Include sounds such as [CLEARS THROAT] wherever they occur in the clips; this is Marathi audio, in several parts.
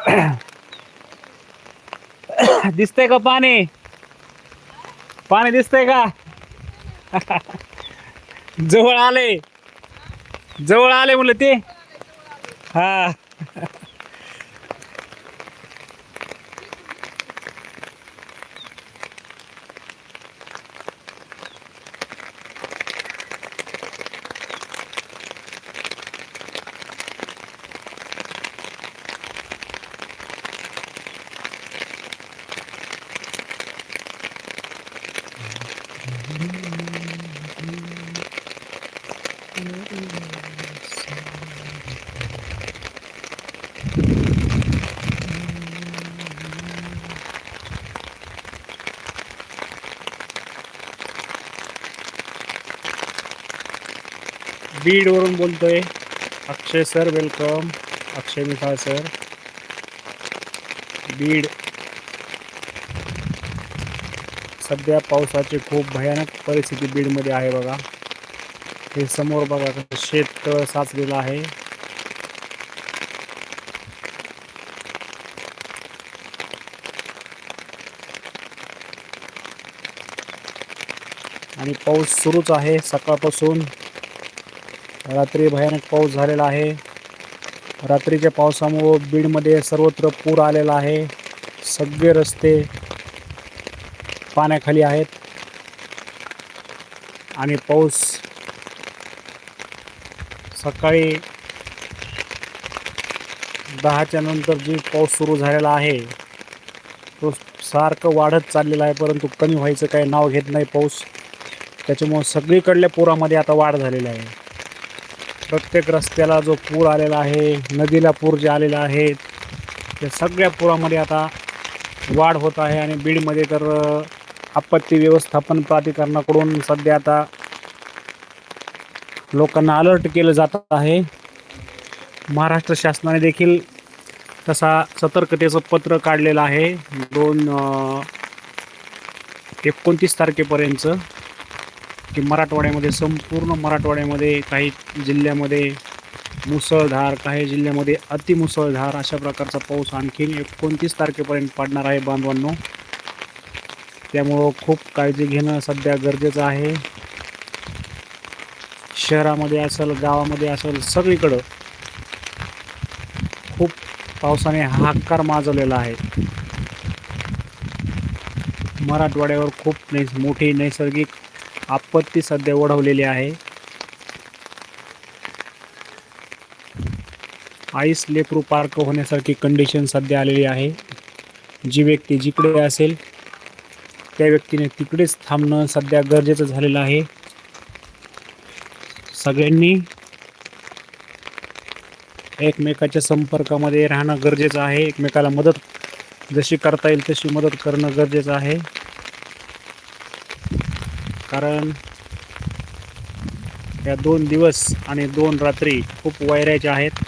[COUGHS] दिसतंय का पाणी? पाणी दिसतंय का? [LAUGHS] जवळ आले. जवळ आले म्हणलं ते. हा. बीडवरून बोलतोय. Akshay sir welcome Akshay Misal sir. Beed. सध्या पावसाची खूप भयानक परिस्थिती बीडमध्ये आहे बघा. हे समोर बघा शेत साचलेलं आहे. आणि पाऊस सुरूच आहे सकाळपासून. रात्री भयानक पाऊस झालेला आहे. रात्रीच्या पावसामुळं बीडमध्ये सर्वत्र पूर आलेला आहे. सगळे रस्ते पाण्याखाली आहेत. आणि पाऊस सकाळी दहाच्या नंतर जी पाऊस सुरू झालेला आहे तो सारखं वाढत चाललेला आहे परंतु कमी व्हायचं काही नाव घेत नाही पाऊस. त्याच्यामुळं सगळीकडल्या पुरामध्ये आता वाढ झालेली आहे. प्रत्येक रस्त्याला जो पूर आलेला आहे नदीला पूर जे आलेले आहेत त्या सगळ्या पुरामध्ये आता वाढ होत आहे आणि बीडमध्ये तर आपत्ती व्यवस्थापन प्राधिकरणाकडून सध्या आता लोकांना अलर्ट केलं जात आहे. महाराष्ट्र शासनाने देखील तसा सतर्कतेचं पत्र काढलेलं आहे. दोन एकोणतीस तारखेपर्यंतचं. की मराठवाड्यामध्ये संपूर्ण मराठवाड्यामध्ये काही जिल्ह्यामध्ये मुसळधार काही जिल्ह्यामध्ये अतिमुसळधार अशा प्रकारचा पाऊस आणखीन एकोणतीस तारखेपर्यंत पडणार आहे बांधवांनो. त्यामुळं खूप काळजी घेणं सध्या गरजेचं आहे. शहरामध्ये असेल गावामध्ये असेल सगळीकडं खूप पावसाने हाकार माजवलेला आहे. मराठवाड्यावर खूप नैस मोठी नैसर्गिक आपत्ती सध्या ओढवलेली आहे. आईस लेकरू पार्क होण्यासारखी कंडिशन सध्या आलेली आहे. जी व्यक्ती जिकडे असेल त्या व्यक्तीने तिकडेच थांबणं सध्या गरजेचं झालेलं आहे. सगळ्यांनी एकमेकाच्या संपर्कामध्ये राहणं गरजेचं आहे. एकमेकाला मदत जशी करता येईल तशी मदत करणं गरजेचं आहे. कारण या दोन दिवस आणि दोन रात्री खूप वैराच्या आहेत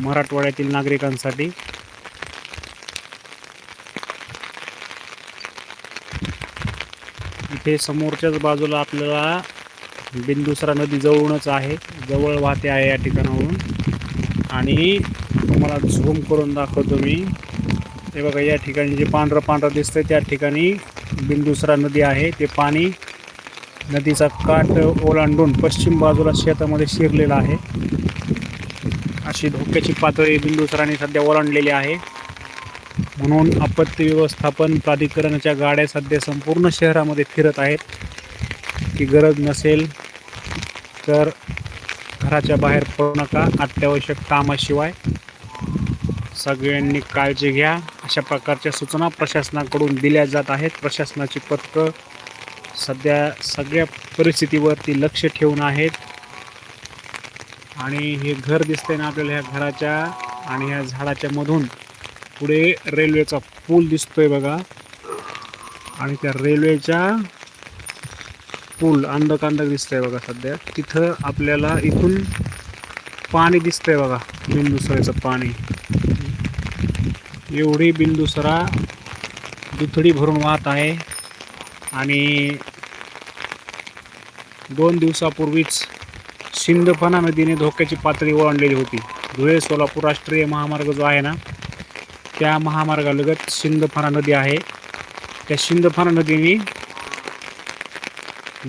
मराठवाड्यातील नागरिकांसाठी. इथे समोरच्याच बाजूला आपल्याला बिंदुसरा नदी जवळूनच आहे. जवळ वाहते आहे या ठिकाणावरून. आणि तुम्हाला झूम करून दाखवतो मी. ते बघा या ठिकाणी जे पांढरं पांढरं दिसतंय त्या ठिकाणी बिंदुसरा नदी आहे. ते पाणी नदीचा काठ ओलांडून पश्चिम बाजूला शेतामध्ये शिरलेला आहे. अशी धोक्याची पातळी बिंदुसराने सध्या ओलांडलेली आहे. म्हणून आपत्ती व्यवस्थापन प्राधिकरणाच्या गाड्या सध्या संपूर्ण शहरामध्ये फिरत आहेत. की गरज नसेल तर घराच्या बाहेर पडू नका. अत्यावश्यक कामाशिवाय सगळ्यांनी काळजी घ्या. अशा प्रकारच्या सूचना प्रशासनाकडून दिल्या जात आहेत. प्रशासनाची पथकं सध्या सगळ्या परिस्थितीवरती लक्ष ठेवून आहेत. आणि हे घर दिसतंय ना आपल्याला ह्या घराच्या आणि ह्या झाडाच्या मधून. पुढे रेल्वेचा पूल दिसतोय बघा. आणि त्या रेल्वेच्या पूल अंधक अंधक दिसतंय बघा सध्या. तिथं आपल्याला इथून पाणी दिसतंय बघा बिंदुसऱ्याचं पाणी. एवढी बिंदुसरा दुथडी भरून वाहत आहे. आणि दोन दिवसापूर्वीच सिंदफणा नदीने धोक्याची पातळी ओलांडलेली होती. धुळे सोलापूर राष्ट्रीय महामार्ग जो आहे ना त्या महामार्गालगत सिंदफणा नदी आहे. त्या सिंदफणा नदीने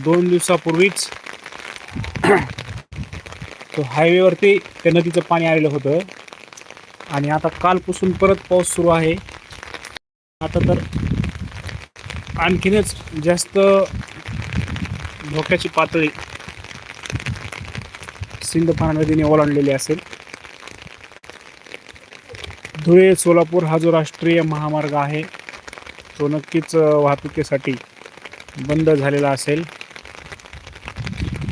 दोन दिवसापूर्वीच [CLEARS THROAT] तो हायवेवरती त्या नदीचं पाणी आलेलं होतं. आणि आता कालपासून परत पाऊस सुरू आहे. आता तर आणखीनच जास्त धोक्याची पातळी सिंधफाना नदीने ओलांडलेली असेल. धुळे सोलापूर हा जो राष्ट्रीय महामार्ग आहे तो नक्कीच वाहतुकीसाठी बंद झालेला असेल.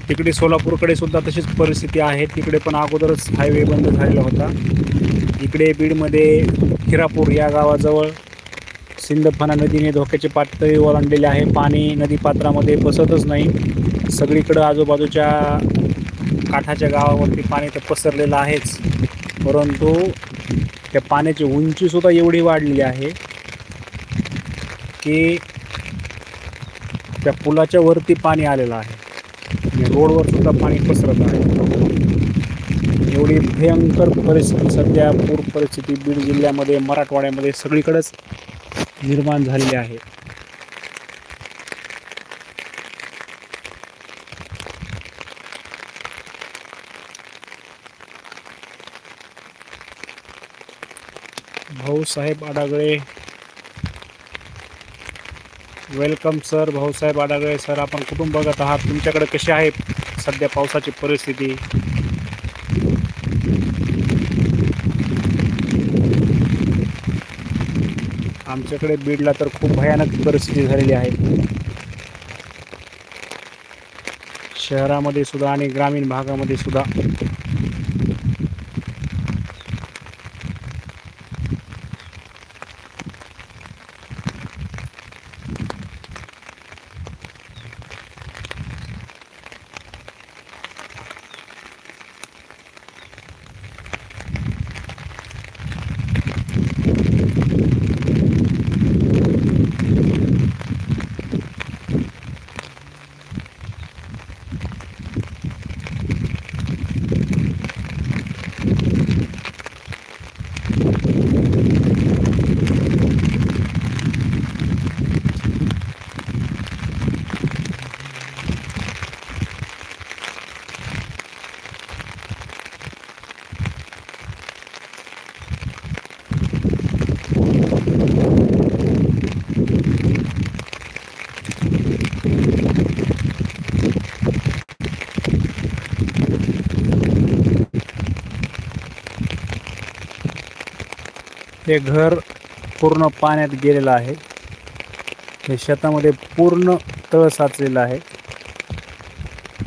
तिकडे सोलापूरकडे सुद्धा तशीच परिस्थिती आहे. तिकडे पण अगोदरच हायवे बंद झालेला होता. इकडे बीडमध्ये हिरापूर या गावाजवळ सिंदफणा नदीने धोक्याची पातळी ओलांडलेली आहे. पाणी नदीपात्रामध्ये बसतच नाही. सगळीकडं आजूबाजूच्या काठाच्या गावावरती पाणी तर पसरलेलं आहेच. परंतु त्या पाण्याची उंचीसुद्धा एवढी वाढलेली आहे की त्या पुलाच्या वरती पाणी आलेलं आहे. आणि रोडवर सुद्धा पाणी पसरत आहे. एवढी भयंकर परिस्थिती सध्या पूर परिस्थिती बीड जिल्ह्यामध्ये मराठवाड्यामध्ये सगळीकडेच निर्माण झालेली आहे. Bhausaheb Adagale. Welcome sir Bhausaheb Adagale sir आपण कुठून बघत आहात. तुमच्याकडे कशी आहे सध्या पावसाची परिस्थिती? आमच्याकडे बीडला तर खूप भयानक परिस्थिती झालेली आहे. शहरामध्ये सुद्धा आणि ग्रामीण भागामध्ये सुद्धा हे घर पूर्ण पाण्यात गेलेलं आहे. हे शेतामध्ये पूर्ण तळ साचलेलं आहे.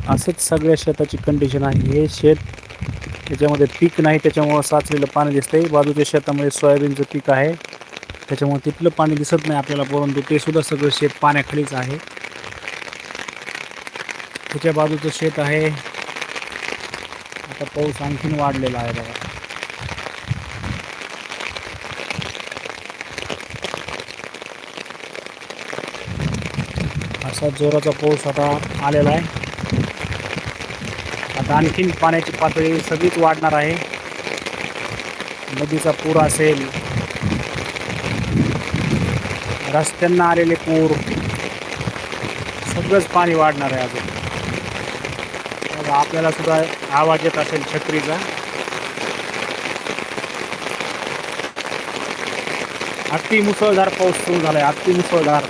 असंच सगळ्या शेताची कंडिशन आहे. हे शेत त्याच्यामध्ये पीक नाही त्याच्यामुळं साचलेलं पाणी दिसतंय. बाजूच्या शेतामध्ये सोयाबीनचं पीक आहे. त्याच्यामुळे तिथलं पाणी दिसत नाही आपल्याला परंतु ते सुद्धा सगळं शेत पाण्याखालीच आहे. त्याच्या बाजूचं शेत आहे. आता पाऊस आणखीन वाढलेला आहे बघा. असा जोराचा पाऊस आता आलेला आहे. आता आणखीन पाण्याची पातळी सगळीच वाढणार आहे. नदीचा पूर असेल. रस्त्यांना आलेले पूर. सगळंच पाणी वाढणार आहे अजून. आपल्याला सुद्धा आवाज येत असेल छत्रीचा. अति मुसळधार पाऊस सुरू झालाय अति मुसळधार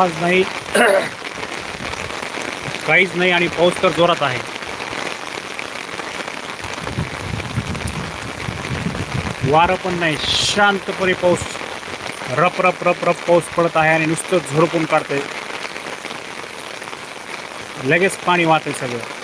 आवाज नाही. काहीच नाही आणि पाऊस तर जोरात आहे. वारं पण नाही. शांतपणे पाऊस. रप रप रप रप पाऊस पडत आहे आणि नुसतं झोडपून काढतंय. लगेच पाणी वाहते सगळं.